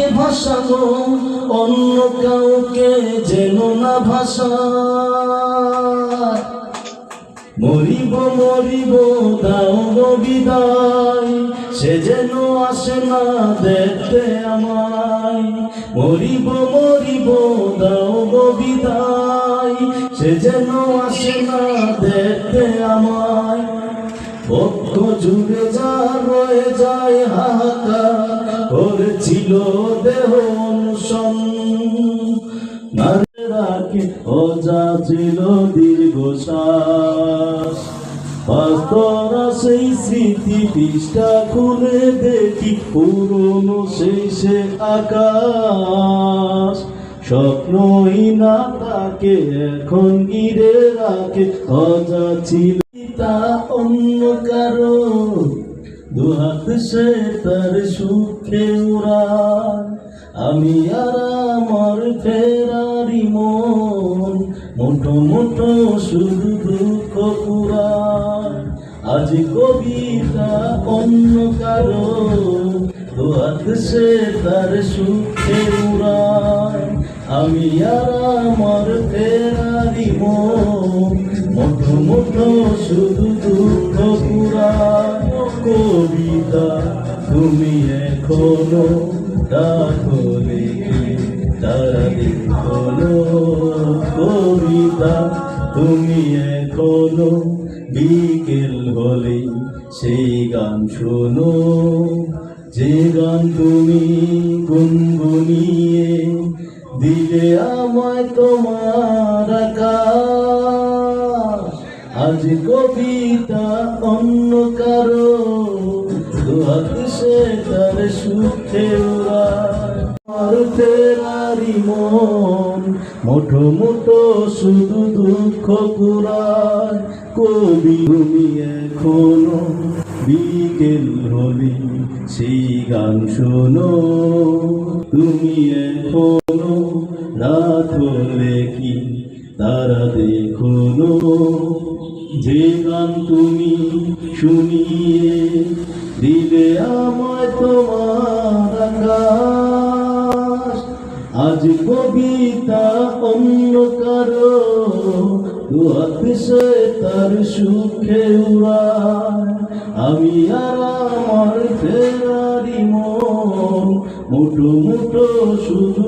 আবেগকে ভাসানো অন্য কাউকে যেন না ভাষা। মরিব মরিব, দাও বিদায়, সে যেন আসে না দেখতে আমায়। মরিব মরিব, দাও বিদায়, সে যেন আসে না দেখতে আমায়। বক্ষ জুড়ে যা রয়ে যায় করেছিল দেহ অনুসন নারে রাখে অজা ছিল দীর্ঘশ্বাস। পাস্তরা সেই স্মৃতি পৃষ্ঠা খুলে দেখি পুরনো সেই সে আকাশ। স্বপ্নই না তাকে এখন গিরে রাখে, অজা ছিল। তা অন্য কারও দুহাত সে তার সুখে উড়ায় আমি আর আমার ফেরারি মন মুঠো মুঠো শুধু দুঃখ পুরায় আজ কবিতা অন্য কারও দুহাত সে তার সুখে উড়ায় আমি আর আমার এখনও ডাকলে তারা দেখল কবিতা। তুমি এখনও বিকেল হলে সেই গান শোনো। যে গান তুমি গুনগুনিয়ে দিলে আমায় তোমার আজ কবিতা অন্য কারও, দুহাত সে তার সুখে উড়ায় মন মোটো মোটো শুধু দুঃখ পুরায় কবি তুমি এখনও বিকেল হলে সেই গান শোনো। তুমি এখনও রাত হলে কি তারা দেখো যে গান তুমি শুনিয়ে দিলে আমায় তোমার আকাশ। আজ কবিতা অন্য কারও দুহাত সে তার সুখে উড়ায়। আমি আর আমার ফেরারি মন, মুঠো মুঠো শুধু